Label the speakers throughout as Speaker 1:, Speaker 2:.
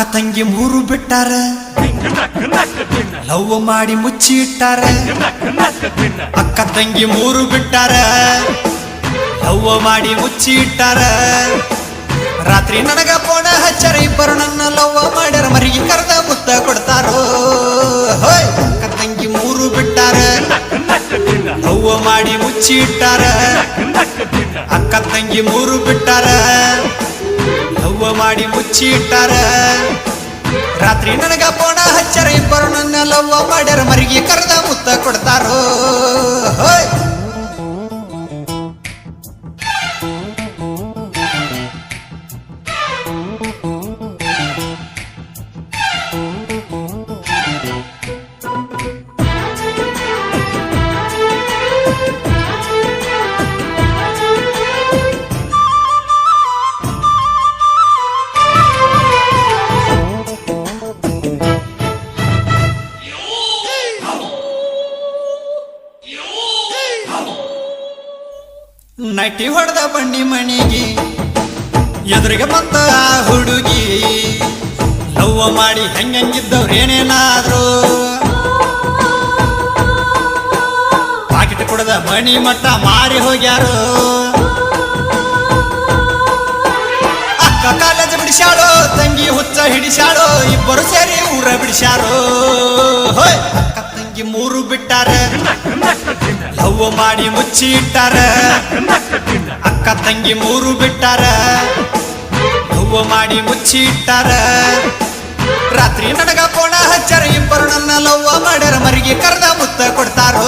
Speaker 1: ಅಕ್ಕ ತಂಗಿ ಮೂರು ಬಿಟ್ಟಾರ. ಲವ್ ಮಾಡಿ ಮುಚ್ಚಿ ಇಟ್ಟಾರ. ಅಕ್ಕ ತಂಗಿ ಮೂರು ಬಿಟ್ಟಾರ. ಲವ್ ಮಾಡಿ ಮುಚ್ಚಿ ಇಟ್ಟಾರ. ರಾತ್ರಿ ನನಗ ಪೋಣ ಹಚ್ಚರ, ಇಬ್ಬರು ನನ್ನ ಲವ್ ಮಾಡ್ಯಾರ. ಮರಿಗೆ ಕರೆದ ಮುತ್ತ ಕೊಡ್ತಾರೋ. ಅಕ್ಕ ತಂಗಿ ಮೂರು ಬಿಟ್ಟಾರ. ಲವ್ ಮಾಡಿ ಮುಚ್ಚಿ ಇಟ್ಟಾರ. ಅಕ್ಕ ತಂಗಿ ಮೂರು ಬಿಟ್ಟಾರ. ಮಾಡಿ ಮುಚ್ಚಿ ಇಟ್ಟಾರ ರಾತ್ರಿ ನನಗ ಪೋಣ ಹಚ್ಚರ ಇಬ್ಬರು ನನ್ನ ಲವ್ವ ಮಾಡ್ಯಾರ, ಮರಿಗೆ ಕರೆದ ಮುತ್ತ ಕೊಡ್ತಾರೋ. ನಟಿ ಹೊಡೆದ ಬಂಡಿ ಮಣಿಗೆ, ಎದುರಿಗೆ ಬಂತ ಹುಡುಗಿ. ಲವ್ವ ಮಾಡಿ ಹೆಂಗಿದ್ದವ್ರು ಏನೇನಾದ್ರು. ಪಾಕಿಟ್ ಕುಡದ ಮಣಿ ಮಟ್ಟ ಮಾರಿ ಹೋಗ್ಯಾರು. ಅಕ್ಕ ಕಾಲೇಜ್ ಬಿಡಿಸ್ಯಾಳೋ, ತಂಗಿ ಹುಚ್ಚ ಹಿಡಿಸ್ಯಾಳು, ಇಬ್ಬರು ಸೇರಿ ಊರ ಬಿಡಿಸ್ಯಾರೋ. ಹೋಯ್, ಅಕ್ಕ ತಂಗಿ ಮೂರು ಬಿಟ್ಟಾರ. ಲವ್ ಮಾಡಿ ಮುಚ್ಚಿ ಇಟ್ಟಾರ. ಅಕ್ಕ ತಂಗಿ ಮೂರು ಬಿಟ್ಟಾರ. ಲವ್ ಮಾಡಿ ಮುಚ್ಚಿ ಇಟ್ಟಾರ. ರಾತ್ರಿ ನಡಗ ಕೋಣ ಹಚ್ಚಾರ ಇಬ್ಬರು ಲವ್ವ ಮಾಡ್ಯಾರ. ಮರಿಗೆ ಕರೆದ ಮುತ್ತ ಕೊಡ್ತಾರೋ.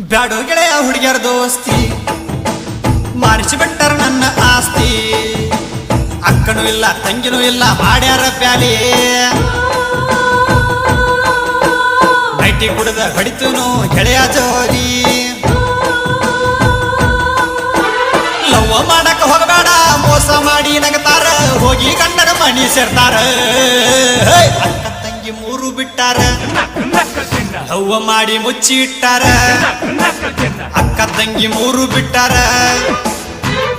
Speaker 1: ಬ್ಯಾಡೋ ಗೆಳೆಯ ಹುಡುಗಿಯರ ದೋಸ್ತಿ. ಮಾರಿಸಿ ಬಿಟ್ಟರ ನನ್ನ ಆಸ್ತಿ. ಅಕ್ಕನೂ ಇಲ್ಲ, ತಂಗಿನೂ ಇಲ್ಲ ಮಾಡ್ಯಾರ ಪ್ಯಾಲಿ. ನೈಟಿ ಕುಡಿದ ಹೊಡಿತುನು ಗೆಳೆಯ ಜೋಡಿ. ಲವ್ವ ಮಾಡಕ ಹೋಗಬೇಡ, ಮೋಸ ಮಾಡಿ ನಗತಾರ, ಹೋಗಿ ಗಂಡನ ಮಣಿ ಸೇರ್ತಾರ. ಅಕ್ಕ ತಂಗಿ ಮೂರು ಬಿಟ್ಟಾರ. ಲವ್ವ ಮಾಡಿ ಮುಚ್ಚಿ ಇಟ್ಟಾರ ಅಕ್ಕ ತಂಗಿ ಮೂರು ಬಿಟ್ಟಾರ.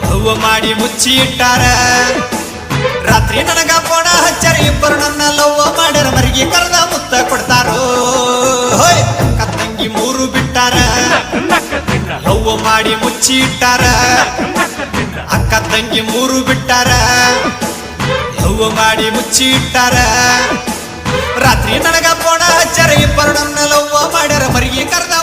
Speaker 1: ಲವ್ವ ಮಾಡಿ ಮುಚ್ಚಿ ಇಟ್ಟಾರ ರಾತ್ರಿ ನನಗ ಪೋಣ ಹಚ್ಚರ ಇಬ್ಬರು ನನ್ನ ಲವ್ವ ಮಾಡ್ಯಾರ, ಮರಿಗೆ ಕರೆದ ಮುತ್ತ ಕೊಡ್ತಾರೋ. ಅಕ್ಕ ತಂಗಿ ಮೂರು ಬಿಟ್ಟಾರ. ಲವ್ವ ಮಾಡಿ ಮುಚ್ಚಿ ಇಟ್ಟಾರ ಅಕ್ಕ ತಂಗಿ ಮೂರು ಬಿಟ್ಟಾರ. ಲವ್ವ ಮಾಡಿ ಮುಚ್ಚಿ ಇಟ್ಟಾರ ರಾತ್ರಿ ನನಗ ಪೋಣ ಹಚ್ಚರ ಇಬ್ಬರು ನನ್ನಲ್ಲವ್ವ ಮಾಡ್ಯಾರ ಮರಿಗೆ ಕರ್ದ